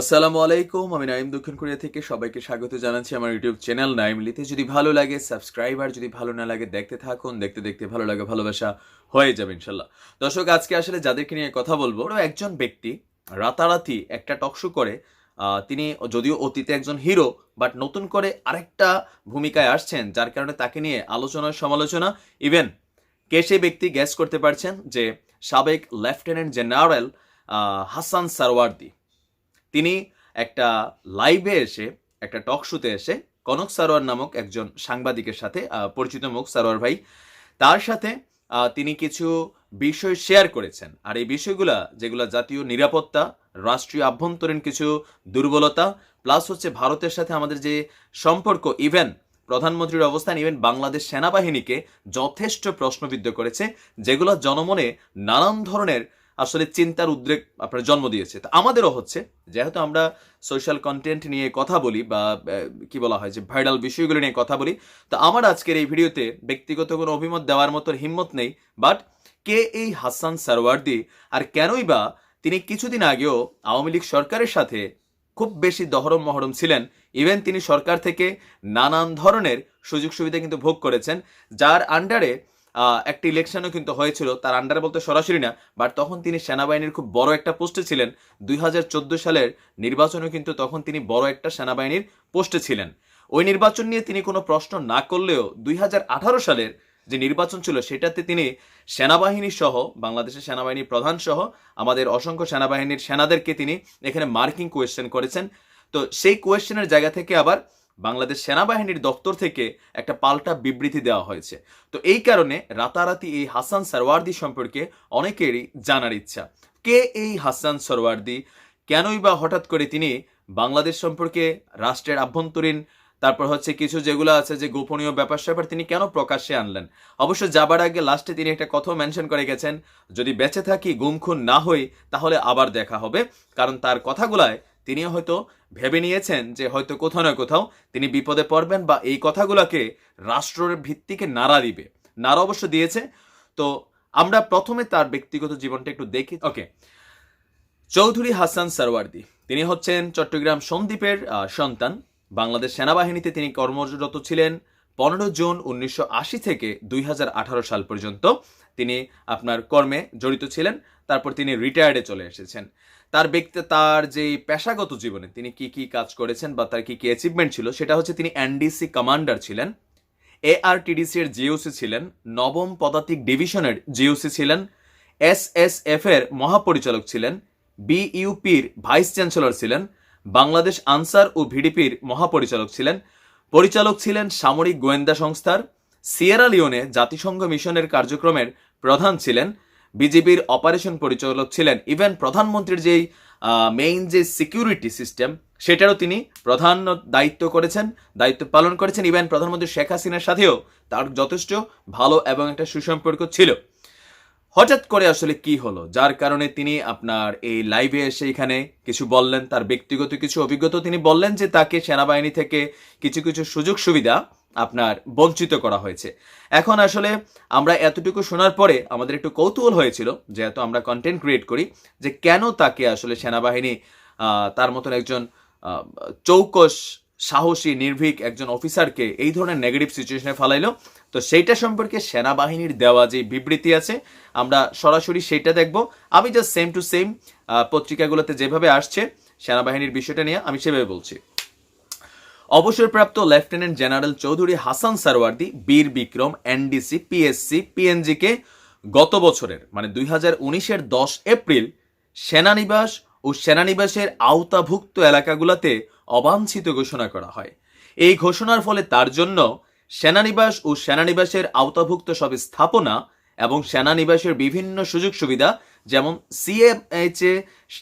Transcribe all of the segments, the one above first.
আসসালামু আলাইকুম, আমি নাইম দক্ষিণ কোরিয়া থেকে সবাইকে স্বাগত জানাচ্ছি আমার ইউটিউব চ্যানেল নাইমলিতে যদি ভালো লাগে সাবস্ক্রাইব, আর যদি ভালো না লাগে দেখতে থাকুন, দেখতে দেখতে ভালো লাগে, ভালোবাসা হয়ে যাবে ইনশাল্লাহ। দর্শক, আজকে আসলে যাদেরকে নিয়ে কথা বলব, ওরা একজন ব্যক্তি, রাতারাতি একটা টকশো করে তিনি যদিও অতীতে একজন হিরো, বাট নতুন করে আরেকটা ভূমিকায় আসছেন, যার কারণে তাকে নিয়ে আলোচনা, সমালোচনা, ইভেন কে সেই ব্যক্তি গ্যাস করতে পারছেন যে সাবেক লেফটেন্যান্ট জেনারেল হাসান সারওয়ার্দি। তিনি একটা লাইভে এসে, একটা টক শোতে এসে কনক সারোয়ার নামক একজন সাংবাদিকের সাথে পরিচিত মুখ সারোয়ার ভাই, তার সাথে তিনি কিছু বিষয় শেয়ার করেছেন। আর এই বিষয়গুলা, যেগুলো জাতীয় নিরাপত্তা, রাষ্ট্রীয় আভ্যন্তরীণ কিছু দুর্বলতা প্লাস হচ্ছে ভারতের সাথে আমাদের যে সম্পর্ক ইভেন প্রধানমন্ত্রীর অবস্থান ইভেন বাংলাদেশ সেনাবাহিনীকে যথেষ্ট প্রশ্নবিদ্ধ করেছে, যেগুলো জনমনে নানান ধরনের আসলে চিন্তার উদ্রেক আপনার জন্ম দিয়েছে। তো আমাদেরও হচ্ছে, যেহেতু আমরা সোশ্যাল কন্টেন্ট নিয়ে কথা বলি বা কি বলা হয় যে ভাইরাল বিষয়গুলো নিয়ে কথা বলি, তো আমার আজকের এই ভিডিওতে ব্যক্তিগত কোনো অভিমত দেওয়ার মতো হিম্মত নেই বাট কে এই হাসান সারওয়ার্দি আর কেনই বা তিনি কিছুদিন আগেও আওয়ামী লীগ সরকারের সাথে খুব বেশি দহরম মহরম ছিলেন ইভেন তিনি সরকার থেকে নানান ধরনের সুযোগ সুবিধা কিন্তু ভোগ করেছেন, যার আন্ডারে একটা ইলেকশনও কিন্তু হয়েছিল, তার আন্ডারে বলতে সরাসরি না বাট তখন তিনি সেনাবাহিনীর খুব বড় একটা পোস্টে ছিলেন। দুই হাজার চোদ্দ সালের নির্বাচনেও কিন্তু তখন তিনি বড় একটা সেনাবাহিনীর পোস্টে ছিলেন। ওই নির্বাচন নিয়ে তিনি কোনো প্রশ্ন না করলেও দুই হাজার আঠারো সালের যে নির্বাচন ছিল, সেটাতে তিনি সেনাবাহিনী সহ, বাংলাদেশের সেনাবাহিনীর প্রধান সহ, আমাদের অসংখ্য সেনাবাহিনীর সেনাদেরকে তিনি এখানে মার্কিং কোয়েশ্চেন করেছেন। তো সেই কোয়েশ্চেনের জায়গা থেকে আবার বাংলাদেশ সেনাবাহিনীর দপ্তর থেকে একটা পাল্টা বিবৃতি দেওয়া হয়েছে। তো এই কারণে রাতারাতি এই হাসান সারওয়ার্দি সম্পর্কে অনেকেরই জানার ইচ্ছা। কে এই হাসান সরওয়ার্দি? কেনই বা হঠাৎ করে তিনি বাংলাদেশ সম্পর্কে রাষ্ট্রের আভ্যন্তরীণ, তারপর হচ্ছে কিছু যেগুলো আছে যে গোপনীয় ব্যাপার স্যাপার তিনি কেন প্রকাশ্যে আনলেন? অবশ্য যাবার আগে লাস্টে তিনি একটা কথাও মেনশন করে গেছেন, যদি বেঁচে থাকি, গুম খুন না হই, তাহলে আবার দেখা হবে। কারণ তার কথাগুলায় তিনি হয়তো ভেবে নিয়েছেন যে হয়তো কোথাও না কোথাও তিনি বিপদে পড়বেন বা এই কথাগুলোকে রাষ্ট্রের ভিত্তিকে নাড়া দিবে। নাড়া অবশ্য দিয়েছে। তো আমরা প্রথমে তার ব্যক্তিগত জীবনটা একটু দেখি। ওকে। চৌধুরী হাসান সারওয়ার্দি। তিনি হচ্ছেন চট্টগ্রাম সন্দ্বীপের সন্তান। বাংলাদেশ সেনাবাহিনীতে তিনি কর্মরত ছিলেন পনেরো জুন উনিশশো আশি থেকে দুই হাজার আঠারো সাল পর্যন্ত। তিনি আপনার কর্মে জড়িত ছিলেন। তারপর তিনি রিটায়ার্ডে চলে এসেছেন। তার ব্যক্তি, তার যে পেশাগত জীবনে তিনি কি কি কাজ করেছেন বা তার কি কি অ্যাচিভমেন্ট ছিল, সেটা হচ্ছে তিনি এনডিসি কমান্ডার ছিলেন এআরটিডিসি এর জিওসি ছিলেন, নবম পদাতিক ডিভিশনের জিওসি ছিলেন এসএসএফ এর মহাপরিচালক ছিলেন বিইউপির ভাইস চ্যান্সেলর ছিলেন, বাংলাদেশ আনসার ও ভিডিপির মহাপরিচালক ছিলেন, পরিচালক ছিলেন সামরিক গোয়েন্দা সংস্থার, সিয়েরা লিওনে জাতিসংঘ মিশনের কার্যক্রমের প্রধান ছিলেন বিজেপির অপারেশন পরিচালক ছিলেন। ইভেন প্রধানমন্ত্রীর যেই মেইন যে সিকিউরিটি সিস্টেম সেটারও তিনি প্রধান দায়িত্ব করেছেন, দায়িত্ব পালন করেছেন। ইভেন প্রধানমন্ত্রী শেখ হাসিনার সাথেও তার যথেষ্ট ভালো এবং একটা সুসম্পর্ক ছিল। হঠাৎ করে আসলে কি হলো? যার কারণে তিনি আপনার এই লাইভে এসে এখানে কিছু বললেন, তার ব্যক্তিগত কিছু অভিজ্ঞতা তিনি বললেন যে তাকে সেনাবাহিনী থেকে কিছু কিছু সুযোগ সুবিধা আপনার বঞ্চিত করা হয়েছে। এখন আসলে আমরা এতটুকু শোনার পরে আমাদের একটু কৌতূহল হয়েছিল, যেহেতু আমরা কন্টেন্ট ক্রিয়েট করি, যে কেন তাকে আসলে সেনাবাহিনী তার মতন একজন চৌকস, সাহসী, নির্ভীক একজন অফিসারকে এই ধরনের নেগেটিভ সিচুয়েশনে ফেলাইলো। তো সেইটা সম্পর্কে সেনাবাহিনীর দেওয়া যে বিবৃতি আছে, আমরা সরাসরি সেইটা দেখব। আমি জাস্ট সেম টু সেম পত্রিকাগুলোতে যেভাবে আসছে, সেনাবাহিনীর বিষয়টা নিয়ে আমি সেভাবে বলছি। অবসরপ্রাপ্ত lieutenant general Chowdhury Hasan Sarwardi, Bir Bikram, NDC, PSC, পিএনজিকে গত বছরের মানে দুই হাজার উনিশের দশ এপ্রিল সেনানিবাস ও সেনানিবাসের আওতাভুক্ত এলাকাগুলোতে অবাঞ্ছিত ঘোষণা করা হয়। এই ঘোষণার ফলে তার জন্য সেনানিবাস ও সেনানিবাসের আওতাভুক্ত সব স্থাপনা এবং সেনানিবাসের বিভিন্ন সুযোগ সুবিধা, যেমন সিএমএইচএ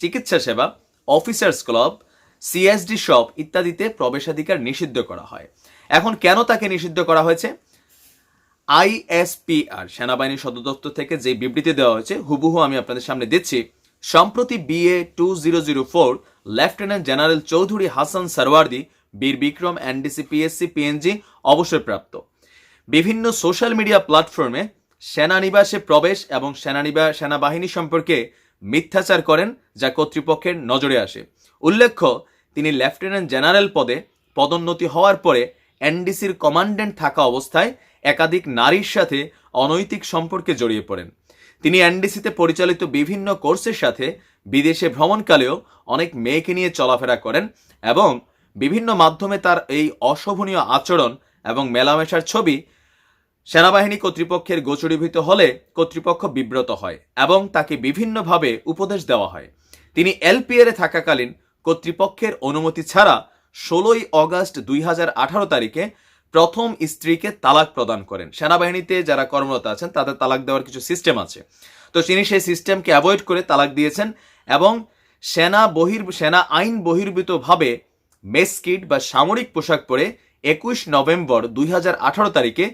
চিকিৎসা সেবা, অফিসার্স ক্লাব সিএসডি শপ ইত্যাদিতে প্রবেশাধিকার নিষিদ্ধ করা হয়। এখন কেন তাকে নিষিদ্ধ করা হয়েছে? আইএসপিআর সেনাবাহিনী সদর দপ্তর থেকে যে বিবৃতি দেওয়া হয়েছে, হুবহু আমি আপনাদের সামনে দিচ্ছি। সম্প্রতি BA two zero zero four lieutenant general Chowdhury Hasan Sarwardi, Bir Bikram NDC PSC PNG অবসরপ্রাপ্ত। বিভিন্ন সোশ্যাল মিডিয়া প্ল্যাটফর্মে সেনানিবাসে প্রবেশ এবং সেনানিবা, সেনাবাহিনী সম্পর্কে মিথ্যাচার করেন যা কর্তৃপক্ষের নজরে আসে। উল্লেখ্য তিনি লেফটেন্যান্ট জেনারেল পদে পদোন্নতি হওয়ার পরে এনডিসির কমান্ড্যান্ট থাকা অবস্থায় একাধিক নারীর সাথে অনৈতিক সম্পর্কে জড়িয়ে পড়েন। তিনি এনডিসিতে পরিচালিত বিভিন্ন কোর্সের সাথে বিদেশে ভ্রমণকালেও অনেক মেয়েকে নিয়ে চলাফেরা করেন এবং বিভিন্ন মাধ্যমে তার এই অশোভনীয় আচরণ এবং মেলামেশার ছবি সেনাবাহিনী কর্তৃপক্ষের গোচরীভূত হলে কর্তৃপক্ষ বিব্রত হয় এবং তাকে বিভিন্নভাবে উপদেশ দেওয়া হয়। তিনি এলপিএরে থাকাকালীন কর্তৃপক্ষের অনুমতি ছাড়া ষোলোই অগস্ট দুই তারিখে প্রথম স্ত্রীকে তালাক প্রদান করেন। সেনাবাহিনীতে যারা কর্মরত আছেন, তাদের তালাক দেওয়ার কিছু সিস্টেম আছে। তো তিনি সেই সিস্টেমকে অ্যাভয়েড করে তালাক দিয়েছেন এবং সেনা বহির সেনা আইন বহির্ভূতভাবে মেসকিট বা সামরিক পোশাক পরে একুশ নভেম্বর দুই হাজার আঠারো তারিখে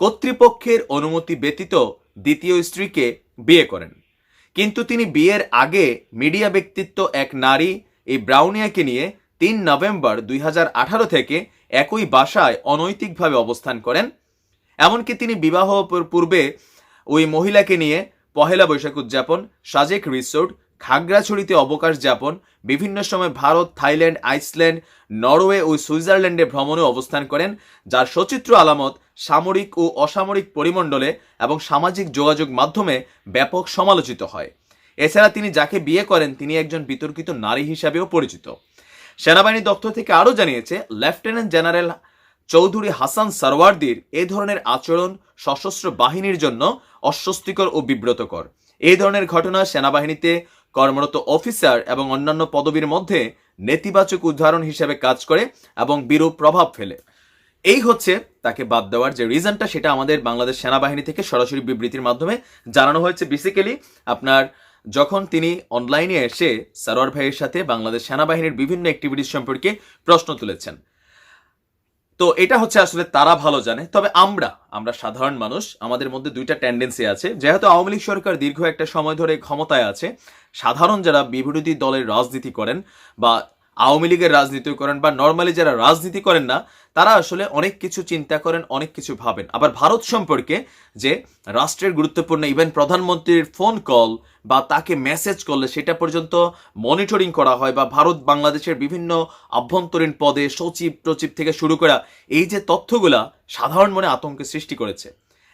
কর্তৃপক্ষের অনুমতি ব্যতীত দ্বিতীয় স্ত্রীকে বিয়ে করেন। কিন্তু তিনি বিয়ের আগে মিডিয়া ব্যক্তিত্ব এক নারী এই ব্রাউনিয়াকে নিয়ে তিন নভেম্বর দুই হাজার আঠারো থেকে একই বাসায় অনৈতিকভাবে অবস্থান করেন। এমনকি তিনি বিবাহ পূর্বে ওই মহিলাকে নিয়ে পহেলা বৈশাখ উদযাপন, সাজেক রিসোর্ট, খাগড়াছড়িতে অবকাশ যাপন, বিভিন্ন সময় ভারত, থাইল্যান্ড, আইসল্যান্ড, নরওয়ে ও সুইজারল্যান্ডে ভ্রমণে অবস্থান করেন, যার সচিত্র আলামত সামরিক ও অসামরিক পরিমণ্ডলে এবং সামাজিক যোগাযোগ মাধ্যমে ব্যাপক সমালোচিত হয়। এছাড়া তিনি যাকে বিয়ে করেন, তিনি একজন বিতর্কিত নারী হিসাবেও পরিচিত। সেনাবাহিনী দপ্তর থেকে আরও জানিয়েছে, লেফটেন্যান্ট জেনারেল চৌধুরী হাসান সারওয়ার্দির এ ধরনের আচরণ সশস্ত্র বাহিনীর জন্য অস্বস্তিকর ও বিব্রতকর। এই ধরনের ঘটনা সেনাবাহিনীতে কর্মরত অফিসার এবং অন্যান্য পদবীর মধ্যে নেতিবাচক উদাহরণ হিসেবে কাজ করে এবং বিরূপ প্রভাব ফেলে। এই হচ্ছে তাকে বাদ দেওয়ার যে রিজনটা সেটা আমাদের বাংলাদেশ সেনাবাহিনী থেকে সরাসরি বিবৃতির মাধ্যমে জানানো হয়েছে। বেসিক্যালি আপনার যখন তিনি অনলাইনে এসে সারোয়ার ভাইয়ের সাথে বাংলাদেশ সেনাবাহিনীর বিভিন্ন অ্যাক্টিভিটিস সম্পর্কে প্রশ্ন তুলেছেন। তো এটা হচ্ছে আসলে তারা ভালো জানে। তবে আমরা আমরা সাধারণ মানুষ, আমাদের মধ্যে দুইটা টেন্ডেন্সি আছে। যেহেতু আওয়ামী লীগ সরকার দীর্ঘ একটা সময় ধরে ক্ষমতায় আছে, সাধারণ যারা বিরোধী দলের রাজনীতি করেন বা আওয়ামী লীগের রাজনীতি করেন বা নর্মালি যারা রাজনীতি করেন না, তারা আসলে অনেক কিছু চিন্তা করেন, অনেক কিছু ভাবেন। আবার ভারত সম্পর্কে যে রাষ্ট্রের গুরুত্বপূর্ণ ইভেন প্রধানমন্ত্রীর ফোন কল বা তাকে মেসেজ করলে সেটা পর্যন্ত মনিটরিং করা হয় বা ভারত বাংলাদেশের বিভিন্ন আভ্যন্তরীণ পদে সচিব টচিব থেকে শুরু করা এই যে তথ্যগুলা সাধারণ মনে আতঙ্কের সৃষ্টি করেছে।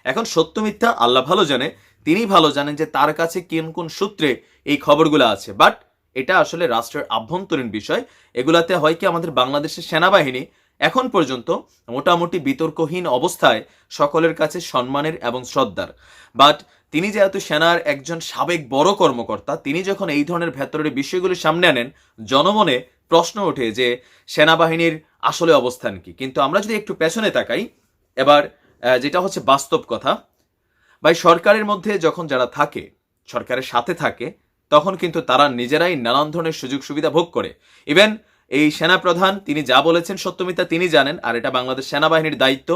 এখন সত্য মিথ্যা আল্লাহ ভালো জানে, তিনি ভালো জানেন যে তার কাছে কোন কোন সূত্রে এই খবরগুলো আছে। বাট এটা আসলে রাষ্ট্রের আভ্যন্তরীণ বিষয়। এগুলাতে হয় কি আমাদের বাংলাদেশের সেনাবাহিনী এখন পর্যন্ত মোটামুটি বিতর্কহীন অবস্থায় সকলের কাছে সম্মানের এবং শ্রদ্ধার। বাট তিনি যেহেতু সেনার একজন সাবেক বড় কর্মকর্তা, তিনি যখন এই ধরনের ভেতরের বিষয়গুলি সামনে আনেন, জনমনে প্রশ্ন ওঠে যে সেনাবাহিনীর আসলে অবস্থান কি? কিন্তু আমরা যদি একটু পেছনে তাকাই, এবার যেটা হচ্ছে বাস্তব কথা, ভাই সরকারের মধ্যে যখন যারা থাকে, সরকারের সাথে থাকে তখন কিন্তু তারা নিজেরাই নানান ধরনের সুযোগ সুবিধা ভোগ করে। ইভেন এই সেনাপ্রধান, তিনি যা বলেছেন সত্যমিতা তিনি জানেন, আর এটা বাংলাদেশ সেনাবাহিনীর দায়িত্ব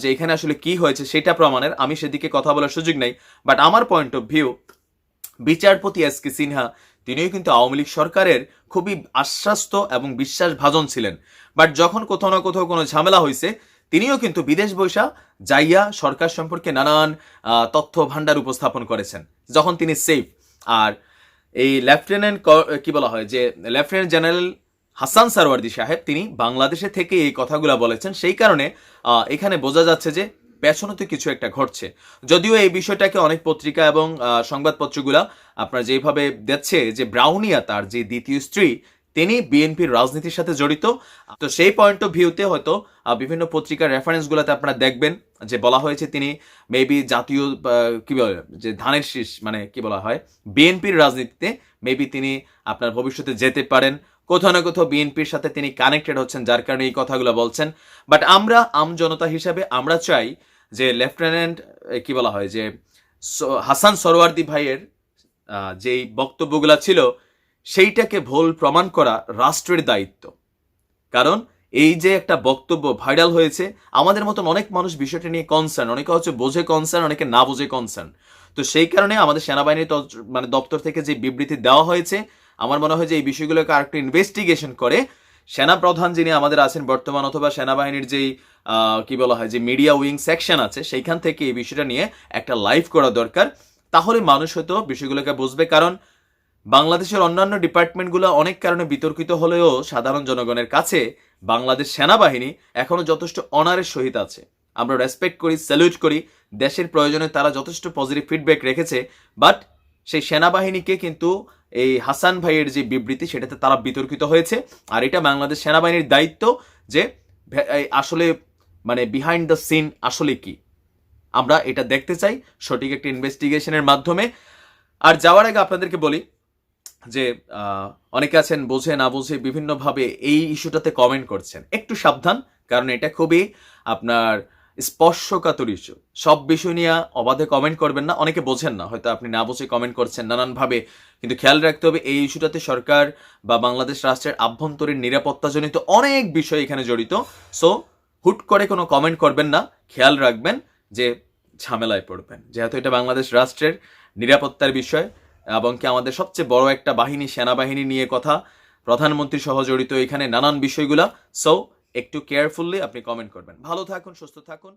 যে এখানে আসলে কি হয়েছে সেটা প্রমাণের। আমি সেদিকে কথা বলার সুযোগ নেই বাট আমার পয়েন্ট অফ ভিউ বিচারপতি এস কে সিনহা, তিনিও কিন্তু আওয়ামী লীগ সরকারের খুবই আশ্বাস্ত এবং বিশ্বাসভাজন ছিলেন। বাট যখন কোথাও না কোথাও কোনো ঝামেলা হয়েছে তিনিও কিন্তু বিদেশ বৈশা যাইয়া সরকার সম্পর্কে নানান তথ্য ভাণ্ডার উপস্থাপন করেছেন, যখন তিনি সেফ আর এই লেফটেন্যান্ট কি বলা হয়, যে লেফটেন্যান্ট জেনারেল হাসান সারওয়ার্দি সাহেব, তিনি বাংলাদেশে থেকে এই কথাগুলো বলেছেন। সেই কারণে এখানে বোঝা যাচ্ছে যে পেছনে তো কিছু একটা ঘটছে। যদিও এই বিষয়টাকে অনেক পত্রিকা এবং সংবাদপত্রগুলা আপনার যেভাবে দেখছে যে ব্রাউনিয়া, তার যে দ্বিতীয় স্ত্রী, তিনি বিএনপির রাজনীতির সাথে জড়িত। তো সেই পয়েন্ট অফ ভিউতে হয়তো বিভিন্ন পত্রিকার রেফারেন্সগুলোতে আপনারা দেখবেন। যে বলা হয়েছে তিনি মেবি জাতীয় কি বলে, যে ধানের শীষ মানে কি বলা হয়, বিএনপির রাজনীতিতে মেবি তিনি আপনার ভবিষ্যতে যেতে পারেন। কোথাও না কোথাও বিএনপির সাথে তিনি কানেক্টেড হচ্ছেন, যার কারণে এই কথাগুলো বলছেন। বাট আমরা আম জনতা হিসাবে আমরা চাই যে লেফটেন্যান্ট কি বলা হয়, যে হাসান সরওয়ার্দি ভাইয়ের যেই বক্তব্যগুলো ছিল, সেইটাকে ভুল প্রমাণ করা রাষ্ট্রের দায়িত্ব। কারণ এই যে একটা বক্তব্য ভাইরাল হয়েছে, আমাদের মতন অনেক মানুষ বিষয়টা নিয়ে কনসার্ন অনেকে হচ্ছে বোঝে কনসার্ন অনেকে না বোঝে কনসার্ন তো সেই কারণে আমাদের সেনাবাহিনীর মানে দপ্তর থেকে যে বিবৃতি দেওয়া হয়েছে, আমার মনে হয় যে এই বিষয়গুলোকে আরেকটু ইনভেস্টিগেশন করে সেনা প্রধান যিনি আমাদের আছেন বর্তমান অথবা সেনাবাহিনীর যেই কি বলা হয়, যে মিডিয়া উইং সেকশন আছে, সেইখান থেকে এই বিষয়টা নিয়ে একটা লাইভ করা দরকার। তাহলে মানুষ হয়তো বিষয়গুলোকে বুঝবে, কারণ বাংলাদেশের অন্যান্য ডিপার্টমেন্টগুলো অনেক কারণে বিতর্কিত হলেও সাধারণ জনগণের কাছে বাংলাদেশ সেনাবাহিনী এখনও যথেষ্ট অনারের সহিত আছে। আমরা রেসপেক্ট করি স্যালুট করি, দেশের প্রয়োজনে তারা যথেষ্ট পজিটিভ ফিডব্যাক রেখেছে বাট সেই সেনাবাহিনীকে কিন্তু এই হাসান ভাইয়ের যে বিবৃতি সেটাতে তারা বিতর্কিত হয়েছে, আর এটা বাংলাদেশ সেনাবাহিনীর দায়িত্ব যে আসলে মানে বিহাইন্ড দ্য সিন আসলে কি। আমরা এটা দেখতে চাই সঠিক একটা ইনভেস্টিগেশনের মাধ্যমে। আর যাওয়ার আগে আপনাদেরকে বলি যে অনেকে আছেন বোঝে, না বুঝে, বিভিন্নভাবে এই ইস্যুটাতে কমেন্ট করছেন। একটু সাবধান, কারণ এটা খুবই আপনার স্পর্শকাতর ইস্যু। সব বিষয় নিয়ে অবাধে কমেন্ট করবেন না, অনেকে বোঝেন না, হয়তো আপনি না বুঝে কমেন্ট করছেন নানানভাবে। কিন্তু খেয়াল রাখতে হবে, এই ইস্যুটাতে সরকার বা বাংলাদেশ রাষ্ট্রের আভ্যন্তরীণ নিরাপত্তাজনিত অনেক বিষয় এখানে জড়িত। সো হুট করে কোনো কমেন্ট করবেন না, খেয়াল রাখবেন যে ঝামেলায় পড়বেন। যেহেতু এটা বাংলাদেশ রাষ্ট্রের নিরাপত্তার বিষয় এবং কি আমাদের সবচেয়ে বড় একটা বাহিনী, সেনাবাহিনী নিয়ে কথা। প্রধানমন্ত্রী সহ জড়িত এখানে নানান বিষয়গুলা। সো একটু কেয়ারফুললি আপনি কমেন্ট করবেন। ভালো থাকুন, সুস্থ থাকুন।